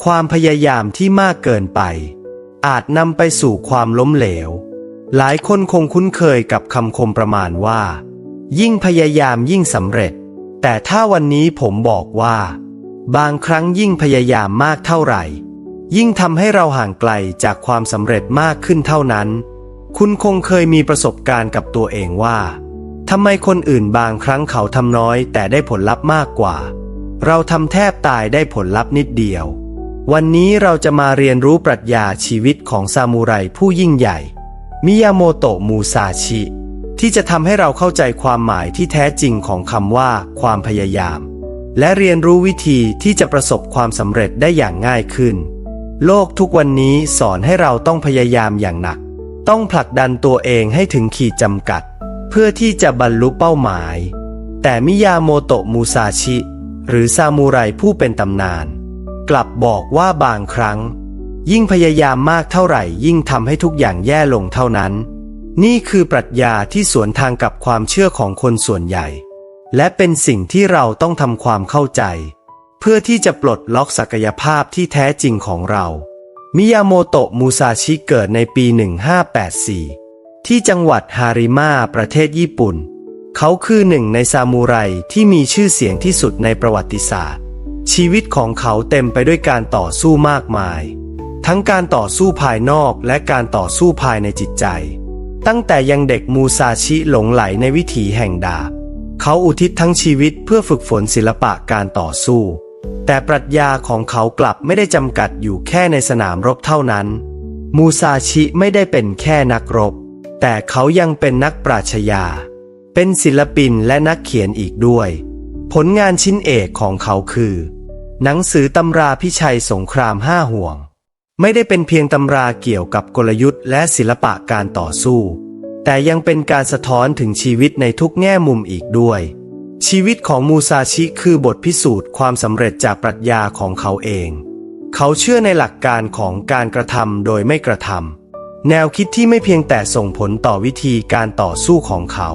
ความพยายามที่มากเกินไป อาจนำไปสู่ความล้มเหลว หลายคนคงคุ้นเคยกับคำคมประมาณว่า ยิ่งพยายามยิ่งสำเร็จ แต่ถ้าวันนี้ผมบอกว่า บางครั้งยิ่งพยายามมากเท่าไหร่ ยิ่งทำให้เราห่างไกลจากความสำเร็จมากขึ้นเท่านั้น คุณคงเคยมีประสบการณ์กับตัวเองว่าทำไมคนอื่นบางครั้งเขาทำน้อยแต่ได้ผลลัพธ์มากกว่า เราทำแทบตายได้ผลลัพธ์นิดเดียว วันนี้เราจะมาเรียนรู้ปรัชญาชีวิตของซามูไรผู้ยิ่งใหญ่ มิยาโมโตะมูซาชิ ที่จะทำให้เราเข้าใจความหมายที่แท้จริงของคำว่า ความพยายาม และเรียนรู้วิธีที่จะประสบความสำเร็จได้อย่างง่ายขึ้น โลกทุกวันนี้สอนให้เราต้องพยายามอย่างหนัก ต้องผลักดันตัวเองให้ถึงขีดจำกัด เพื่อที่จะบรรลุเป้าหมาย แต่มิยาโมโตะมูซาชิ หรือซามูไรผู้เป็นตำนาน กลับบอกว่าบางครั้ง ยิ่งพยายามมากเท่าไหร่ ยิ่งทำให้ทุกอย่างแย่ลงเท่านั้น นี่คือปรัชญาที่สวนทางกับความเชื่อของคนส่วนใหญ่ และเป็นสิ่งที่เราต้องทำความเข้าใจ เพื่อที่จะปลดล็อกศักยภาพที่แท้จริงของเรา มิยาโมโตะมูซาชิเกิดในปี 1584 ที่จังหวัดฮาริมาประเทศญี่ปุ่น เขาคือหนึ่งในซามูไรที่มีชื่อเสียงที่สุดในประวัติศาสตร์ ชีวิตของเขาเต็มไปด้วยการต่อสู้มากมาย ทั้งการต่อสู้ภายนอกและการต่อสู้ภายในจิตใจ ตั้งแต่ยังเด็กมูซาชิหลงไหลในวิถีแห่งดาบ เขาอุทิศทั้งชีวิตเพื่อฝึกฝนศิลปะการต่อสู้ แต่ปรัชญาของเขากลับไม่ได้จำกัดอยู่แค่ในสนามรบเท่านั้น มูซาชิไม่ได้เป็นแค่นักรบ แต่เขายังเป็นนักปราชญาเป็นศิลปินและนักเขียนอีกด้วย ผลงานชิ้นเอกของเขาคือ หนังสือตำราพิชัยสงครามห้าห่วง ไม่ได้เป็นเพียงตำราเกี่ยวกับกลยุทธ์และศิลปะการต่อสู้ แต่ยังเป็นการสะท้อนถึงชีวิตในทุกแง่มุมอีกด้วย ชีวิตของมูซาชิคือบทพิสูจน์ความสำเร็จจากปรัชญาของเขาเอง เขาเชื่อในหลักการของการกระทำโดยไม่กระทำแนวคิดที่ไม่เพียงแต่ส่งผลต่อวิธีการต่อสู้ของเขา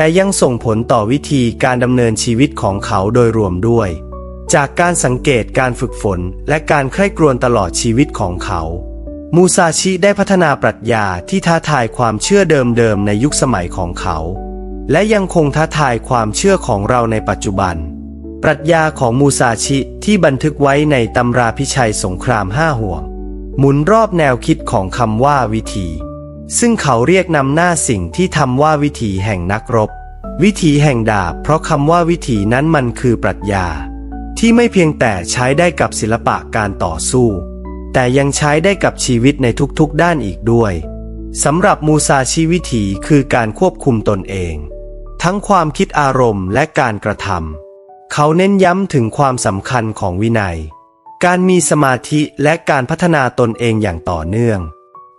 แต่ยังส่งผลต่อวิธีการดำเนินชีวิตของเขาโดยรวมด้วย จากการสังเกตการฝึกฝนและการใคร่ครวญตลอดชีวิตของเขา มูซาชิได้พัฒนาปรัชญาที่ท้าทายความเชื่อเดิมๆในยุคสมัยของเขา และยังคงท้าทายความเชื่อของเราในปัจจุบัน ปรัชญาของมูซาชิที่บันทึกไว้ในตำราพิชัยสงครามห้าห่วง หมุนรอบแนวคิดของคำว่าวิธี ซึ่งเขาเรียกนำหน้าสิ่งที่ทำว่าวิถีแห่งนักรบ วิถีแห่งดาบ เพราะคำว่าวิถีนั้นมันคือปรัชญา ที่ไม่เพียงแต่ใช้ได้กับศิลปะการต่อสู้ แต่ยังใช้ได้กับชีวิตในทุกๆด้านอีกด้วยสำหรับมูซาชิวิถีคือการควบคุมตนเอง ทั้งความคิดอารมณ์และการกระทำเขาเน้นย้ำถึงความสำคัญของวินัย การมีสมาธิและการพัฒนาตนเองอย่างต่อเนื่อง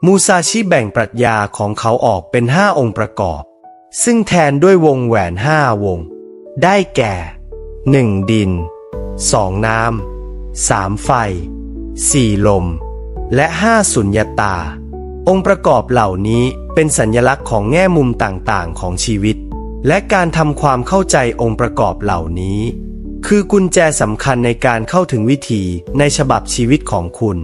มูซาชิแบ่งปรัชญาของเขาออกเป็นห้าองค์ประกอบ ซึ่งแทนด้วยวงแหวนห้าวง ได้แก่ 1. ดิน 2. น้ำ 3. ไฟ 4. ลม และ 5. สุญญตา องค์ประกอบเหล่านี้เป็นสัญลักษณ์ของแง่มุมต่างๆ ของชีวิต และการทำความเข้าใจองค์ประกอบเหล่านี้ คือกุญแจสำคัญในการเข้าถึงวิธีในฉบับชีวิตของคุณ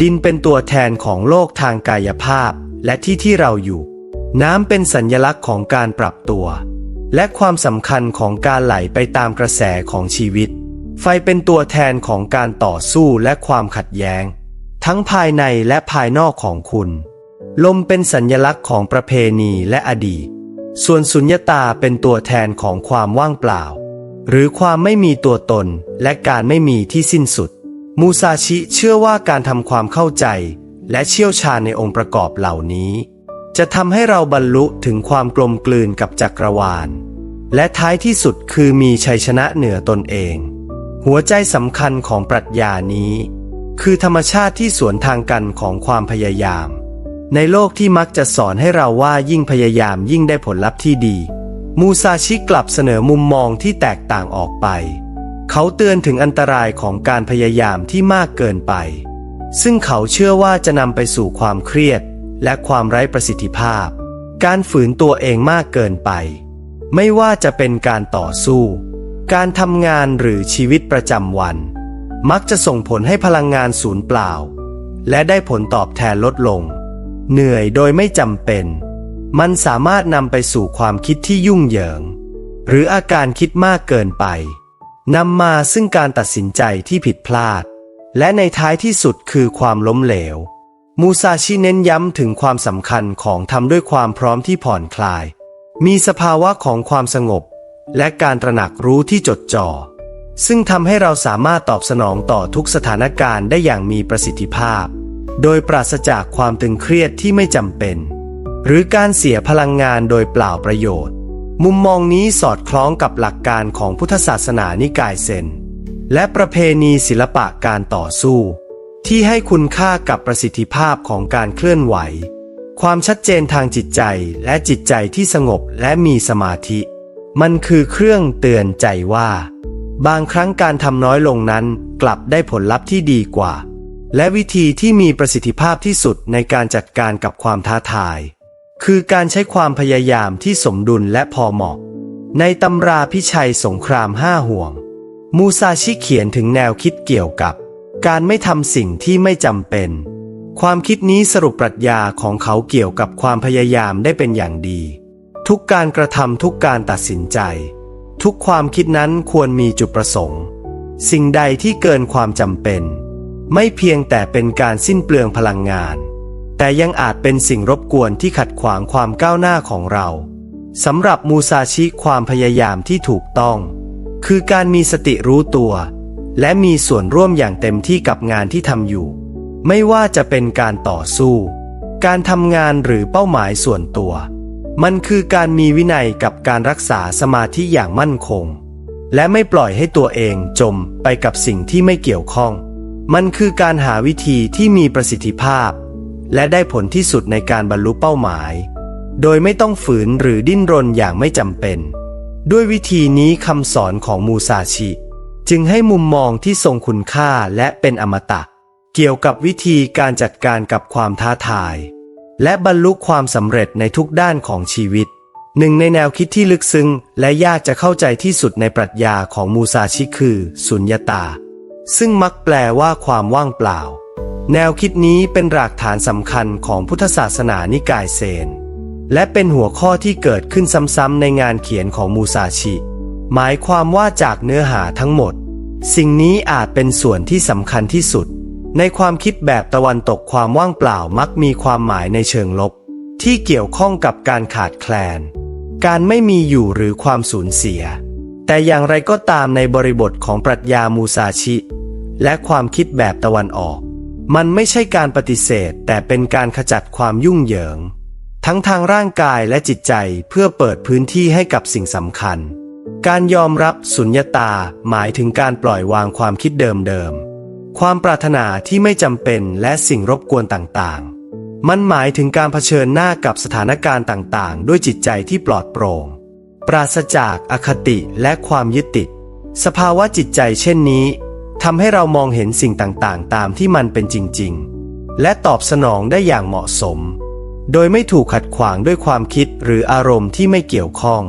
ดินเป็นตัวแทนของโลกทางกายภาพและที่ที่เราอยู่ น้ำเป็นสัญลักษณ์ของการปรับตัว และความสำคัญของการไหลไปตามกระแสของชีวิต ไฟเป็นตัวแทนของการต่อสู้และความขัดแย้ง ทั้งภายในและภายนอกของคุณ ลมเป็นสัญลักษณ์ของประเพณีและอดีต ส่วนสุญญตาเป็นตัวแทนของความว่างเปล่า หรือความไม่มีตัวตนและการไม่มีที่สิ้นสุด มูซาชิเชื่อว่าการทำความเข้าใจ และเชี่ยวชาญในองค์ประกอบเหล่านี้ จะทำให้เราบรรลุถึงความกลมกลืนกับจักรวาล และท้ายที่สุดคือมีชัยชนะเหนือตนเอง หัวใจสำคัญของปรัชญานี้ คือธรรมชาติที่สวนทางกันของความพยายาม ในโลกที่มักจะสอนให้เราว่ายิ่งพยายามยิ่งได้ผลลัพธ์ที่ดี มูซาชิกลับเสนอมุมมองที่แตกต่างออกไป เขาเตือนถึงอันตรายของการพยายามที่มากเกินไป ซึ่งเขาเชื่อว่าจะนำไปสู่ความเครียด และความไร้ประสิทธิภาพ การฝืนตัวเองมากเกินไป ไม่ว่าจะเป็นการต่อสู้ การทำงานหรือชีวิตประจำวัน มักจะส่งผลให้พลังงานสูญเปล่า และได้ผลตอบแทนลดลง เหนื่อยโดยไม่จำเป็น มันสามารถนำไปสู่ความคิดที่ยุ่งเหยิง หรืออาการคิดมากเกินไป นำมาซึ่งการตัดสินใจที่ผิดพลาด และในท้ายที่สุดคือความล้มเหลว มูซาชิเน้นย้ำถึงความสำคัญของทำด้วยความพร้อมที่ผ่อนคลาย มีสภาวะของความสงบ และการตระหนักรู้ที่จดจ่อ ซึ่งทำให้เราสามารถตอบสนองต่อทุกสถานการณ์ได้อย่างมีประสิทธิภาพ โดยปราศจากความตึงเครียดที่ไม่จำเป็น หรือการเสียพลังงานโดยเปล่าประโยชน์ มุมมองนี้สอดคล้องกับหลักการของพุทธศาสนานิกายเซน และประเพณีศิลปะการต่อสู้ ที่ให้คุณค่ากับประสิทธิภาพของการเคลื่อนไหว ความชัดเจนทางจิตใจและจิตใจที่สงบและมีสมาธิ มันคือเครื่องเตือนใจว่า บางครั้งการทำน้อยลงนั้นกลับได้ผลลัพธ์ที่ดีกว่า และวิธีที่มีประสิทธิภาพที่สุดในการจัดการกับความท้าทาย คือการใช้ความพยายามที่สมดุลและพอเหมาะ ในตำราพิชัยสงครามห้าห่วง มูซาชิเขียนถึงแนวคิดเกี่ยวกับ การไม่ทำสิ่งที่ไม่จำเป็น ความคิดนี้สรุปปรัชญาของเขาเกี่ยวกับความพยายามได้เป็นอย่างดี ทุกการกระทำทุกการตัดสินใจ ทุกความคิดนั้นควรมีจุดประสงค์ สิ่งใดที่เกินความจำเป็น ไม่เพียงแต่เป็นการสิ้นเปลืองพลังงาน แต่ยังอาจเป็นสิ่งรบกวนที่ขัดขวางความก้าวหน้าของเราสำหรับมูซาชิความพยายามที่ถูกต้อง คือการมีสติรู้ตัว และมีส่วนร่วมอย่างเต็มที่กับงานที่ทำอยู่ ไม่ว่าจะเป็นการต่อสู้ การทำงานหรือเป้าหมายส่วนตัว มันคือการมีวินัยกับการรักษาสมาธิอย่างมั่นคง และไม่ปล่อยให้ตัวเองจมไปกับสิ่งที่ไม่เกี่ยวข้อง มันคือการหาวิธีที่มีประสิทธิภาพ และได้ผลที่สุดในการบรรลุเป้าหมาย โดยไม่ต้องฝืนหรือดิ้นรนอย่างไม่จำเป็น ด้วยวิธีนี้คำสอนของมูซาชิ จึงให้มุมมองที่ทรงคุณค่าและเป็นอมตะ เกี่ยวกับวิธีการจัดการกับความท้าทาย และบรรลุความสำเร็จในทุกด้านของชีวิต หนึ่งในแนวคิดที่ลึกซึ้งและยากจะเข้าใจที่สุดในปรัชญาของมูซาชิคือ สุญญตา ซึ่งมักแปลว่าความว่างเปล่า แนวคิดนี้เป็นรากฐานสำคัญของพุทธศาสนานิกายเซน และเป็นหัวข้อที่เกิดขึ้นซ้ำๆในงานเขียนของมูซาชิ หมายความว่าจากเนื้อหาทั้งหมด สิ่งนี้อาจเป็นส่วนที่สำคัญที่สุด ในความคิดแบบตะวันตกความว่างเปล่ามักมีความหมายในเชิงลบ ที่เกี่ยวข้องกับการขาดแคลน การไม่มีอยู่หรือความสูญเสีย แต่อย่างไรก็ตามในบริบทของปรัชญามูซาชิ และความคิดแบบตะวันออก มันไม่ใช่การปฏิเสธ แต่เป็นการขจัดความยุ่งเหยิง ทั้งทางร่างกายและจิตใจเพื่อเปิดพื้นที่ให้กับสิ่งสำคัญ การยอมรับสุญญตาหมายถึงการปล่อยวางความคิดเดิมๆ ความปรารถนาที่ไม่จำเป็นและสิ่งรบกวนต่างๆ มันหมายถึงการเผชิญหน้ากับสถานการณ์ต่างๆ ด้วยจิตใจที่ปลอดโปร่ง ปราศจากอคติและความยึดติด สภาวะจิตใจเช่นนี้ ทำให้เรามองเห็นสิ่งต่างๆ ตามที่มันเป็นจริง ๆ และตอบสนองได้อย่างเหมาะสม โดยไม่ถูกขัดขวางด้วยความคิดหรืออารมณ์ที่ไม่เกี่ยวข้อง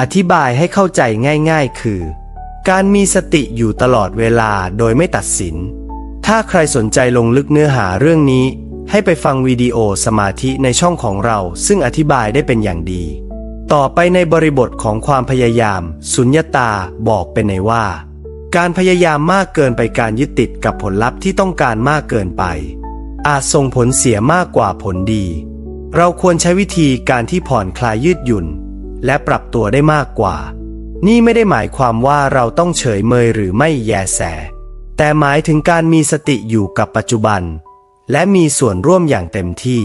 อธิบายให้เข้าใจง่าย ๆ คือ การมีสติอยู่ตลอดเวลาโดยไม่ตัดสิน ถ้าใครสนใจลงลึกเนื้อหาเรื่องนี้ ให้ไปฟังวิดีโอสมาธิในช่องของเรา ซึ่งอธิบายได้เป็นอย่างดี ต่อไปในบริบทของความพยายาม สุญญตาบอกเป็นในว่า การพยายามมากเกินไปการยึดติดกับผลลัพธ์ที่ต้องการมากเกินไป อาจส่งผลเสียมากกว่าผลดี เราควรใช้วิธีการที่ผ่อนคลายยืดหยุ่น และปรับตัวได้มากกว่า นี่ไม่ได้หมายความว่าเราต้องเฉยเมยหรือไม่แยแส แต่หมายถึงการมีสติอยู่กับปัจจุบัน และมีส่วนร่วมอย่างเต็มที่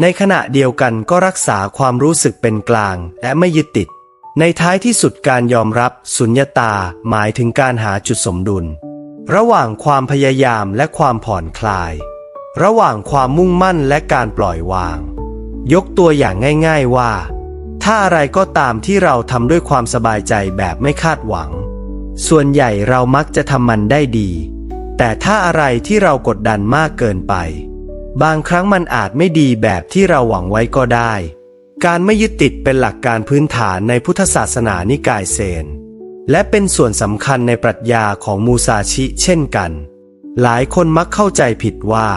ในขณะเดียวกันก็รักษาความรู้สึกเป็นกลางและไม่ยึดติด ในท้ายที่สุดการยอมรับสุญญตาหมายถึงการหาจุดสมดุล ระหว่างความพยายามและความผ่อนคลาย ระหว่างความมุ่งมั่นและการปล่อยวาง ยกตัวอย่างง่าย ๆว่า ถ้าอะไรก็ตามที่เราทำด้วยความสบายใจแบบไม่คาดหวัง ส่วนใหญ่เรามักจะทำมันได้ดี แต่ถ้าอะไรที่เรากดดันมากเกินไป บางครั้งมันอาจไม่ดีแบบที่เราหวังไว้ก็ได้ การไม่ยึดติดเป็นหลักการพื้นฐานในพุทธศาสนานิกายเซน และเป็นส่วนสำคัญในปรัชญาของมูซาชิเช่นกัน หลายคนมักเข้าใจผิดว่า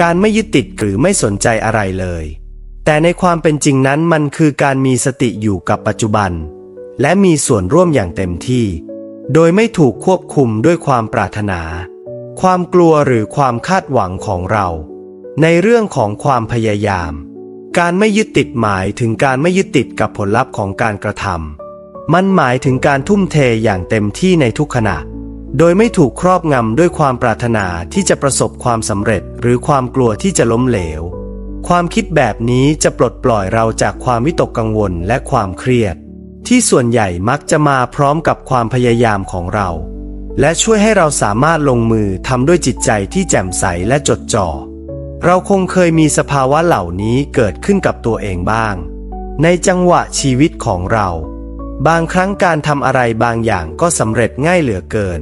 การไม่ยึดติดหรือไม่สนใจอะไรเลย แต่ในความเป็นจริงนั้นมันคือการมีสติอยู่กับปัจจุบัน และมีส่วนร่วมอย่างเต็มที่ โดยไม่ถูกควบคุมด้วยความปรารถนา ความกลัวหรือความคาดหวังของเรา ในเรื่องของความพยายาม การไม่ยึดติดหมายถึงการไม่ยึดติดกับผลลัพธ์ของการกระทำมันหมายถึงการทุ่มเทอย่างเต็มที่ในทุกขณะ โดยไม่ถูกครอบงำด้วยความปรารถนาที่จะประสบความสำเร็จ หรือความกลัวที่จะล้มเหลว ความคิดแบบนี้จะปลดปล่อยเราจากความวิตกกังวลและความเครียด ที่ส่วนใหญ่มักจะมาพร้อมกับความพยายามของเรา และช่วยให้เราสามารถลงมือทำด้วยจิตใจที่แจ่มใสและจดจ่อ เราคงเคยมีสภาวะเหล่านี้เกิดขึ้นกับตัวเองบ้าง ในจังหวะชีวิตของเรา บางครั้งการทำอะไรบางอย่างก็สำเร็จง่ายเหลือเกิน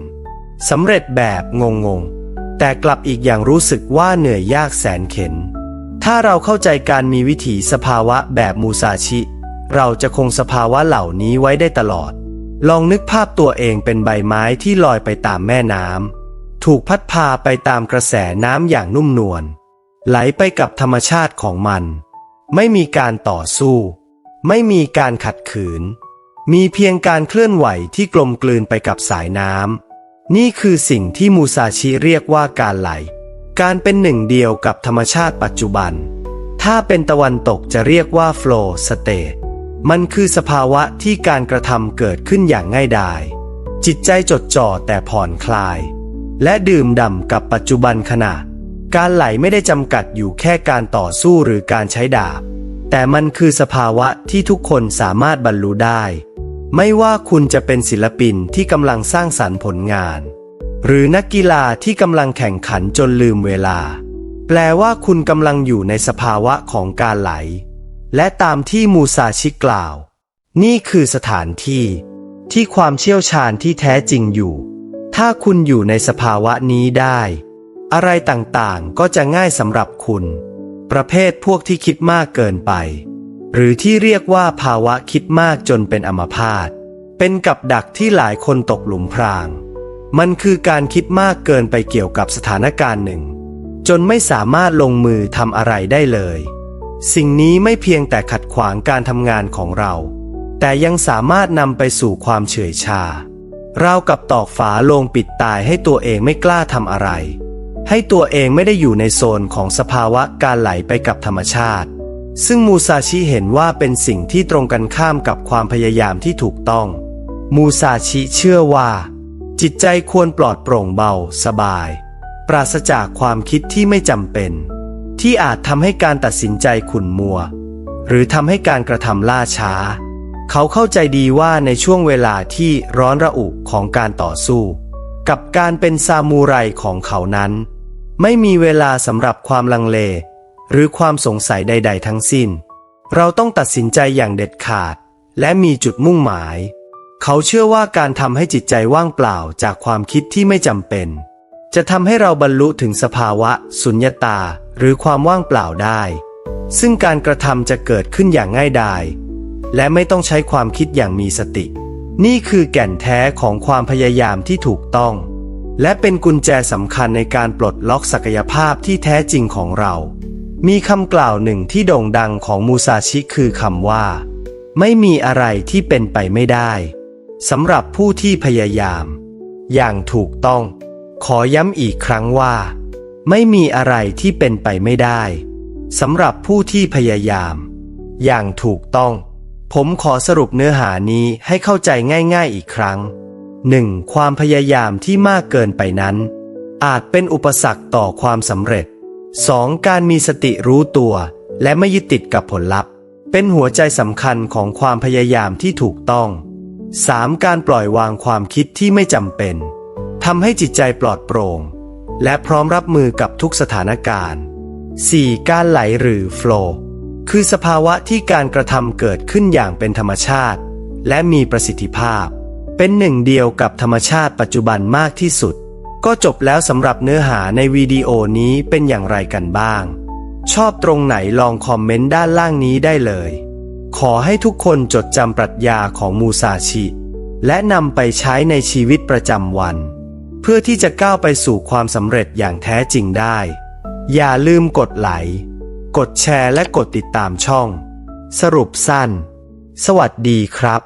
สำเร็จแบบงงๆ แต่กลับอีกอย่างรู้สึกว่าเหนื่อยยากแสนเข็น ถ้าเราเข้าใจการมีวิถีสภาวะแบบมูซาชิ เราจะคงสภาวะเหล่านี้ไว้ได้ตลอด ลองนึกภาพตัวเองเป็นใบไม้ที่ลอยไปตามแม่น้ำถูกพัดพาไปตามกระแสน้ำอย่างนุ่มนวล ไหลไปกับธรรมชาติของมัน ไม่มีการต่อสู้ ไม่มีการขัดขืน มีเพียงการเคลื่อนไหวที่กลมกลืนไปกับสายน้ำนี่คือสิ่งที่มูซาชิเรียกว่าการไหล การเป็นหนึ่งเดียวกับธรรมชาติปัจจุบัน ถ้าเป็นตะวันตกจะเรียกว่า flow state มันคือสภาวะที่การกระทำเกิดขึ้นอย่างง่ายดาย จิตใจจดจ่อแต่ผ่อนคลาย และดื่มด่ำกับปัจจุบันขณะ การไหลไม่ได้จำกัดอยู่แค่การต่อสู้หรือการใช้ดาบ แต่มันคือสภาวะที่ทุกคนสามารถบรรลุได้ ไม่ว่าคุณจะเป็นศิลปินที่กำลังสร้างสรรค์ผลงาน หรือนักกีฬาที่กำลังแข่งขันจนลืมเวลา แปลว่าคุณกำลังอยู่ในสภาวะของการไหล และตามที่มูซาชิกล่าว นี่คือสถานที่ ที่ความเชี่ยวชาญที่แท้จริงอยู่ ถ้าคุณอยู่ในสภาวะนี้ได้ อะไรต่างๆ ก็จะง่ายสำหรับคุณ ประเภทพวกที่คิดมากเกินไป หรือที่เรียกว่าภาวะคิดมากจนเป็นอัมพาต เป็นกับดักที่หลายคนตกหลุมพราง มันคือการคิดมากเกินไปเกี่ยวกับสถานการณ์หนึ่ง จนไม่สามารถลงมือทำอะไรได้เลย สิ่งนี้ไม่เพียงแต่ขัดขวางการทำงานของเรา แต่ยังสามารถนำไปสู่ความเฉื่อยชาเรากับตอกฝาโลงปิดตายให้ตัวเองไม่กล้าทำอะไร ให้ตัวเองไม่ได้อยู่ในโซนของสภาวะการไหลไปกับธรรมชาติ ซึ่งมูซาชิเห็นว่าเป็นสิ่งที่ตรงกันข้ามกับความพยายามที่ถูกต้อง มูซาชิเชื่อว่า จิตใจควรปลอดโปร่งเบาสบาย ปราศจากความคิดที่ไม่จำเป็น ที่อาจทำให้การตัดสินใจขุ่นมัว หรือทำให้การกระทำล่าช้า เขาเข้าใจดีว่าในช่วงเวลาที่ร้อนระอุของการต่อสู้ กับการเป็นซามูไรของเขานั้น ไม่มีเวลาสำหรับความลังเล หรือความสงสัยใด ๆ ทั้งสิ้น เราต้องตัดสินใจอย่างเด็ดขาด และมีจุดมุ่งหมาย เขาเชื่อว่าการทำให้จิตใจว่างเปล่าจากความคิดที่ไม่จำเป็น จะทำให้เราบรรลุถึงสภาวะ สุญญตา หรือความว่างเปล่าได้ ซึ่งการกระทำจะเกิดขึ้นอย่างง่ายดายและไม่ต้องใช้ความคิดอย่างมีสติ นี่คือแก่นแท้ของความพยายามที่ถูกต้อง และเป็นกุญแจสำคัญในการปลดล็อกศักยภาพที่แท้จริงของเรา มีคำกล่าวหนึ่งที่โด่งดังของมูซาชิคือคำว่า ไม่มีอะไรที่เป็นไปไม่ได้สำหรับผู้ที่พยายาม อย่างถูกต้อง ขอย้ำอีกครั้งว่า ไม่มีอะไรที่เป็นไปไม่ได้สำหรับผู้ที่พยายาม อย่างถูกต้อง ผมขอสรุปเนื้อหานี้ให้เข้าใจง่าย ๆอีกครั้ง 1. ความพยายามที่มากเกินไปนั้น อาจเป็นอุปสรรคต่อความสำเร็จ 2. การมีสติรู้ตัว และไม่ยึดติดกับผลลัพธ์ เป็นหัวใจสำคัญของความพยายามที่ถูกต้อง 3. การปล่อยวางความคิดที่ไม่จำเป็นทำให้จิตใจปลอดโปร่ง และพร้อมรับมือกับทุกสถานการณ์ 4. การไหลหรือ flow คือสภาวะที่การกระทำเกิดขึ้นอย่างเป็นธรรมชาติ และมีประสิทธิภาพ เป็นหนึ่งเดียวกับธรรมชาติปัจจุบันมากที่สุด ก็จบแล้วสำหรับเนื้อหาในวิดีโอนี้เป็นอย่างไรกันบ้าง ชอบตรงไหนลองคอมเมนต์ด้านล่างนี้ได้เลย ขอให้ทุกคนจดจำปรัชญาของมูซาชิ และนำไปใช้ในชีวิตประจำวัน เพื่อที่จะก้าวไปสู่ความสำเร็จอย่างแท้จริงได้ อย่าลืมกดไลค์กดแชร์และกดติดตามช่อง สรุปสั้น สวัสดีครับ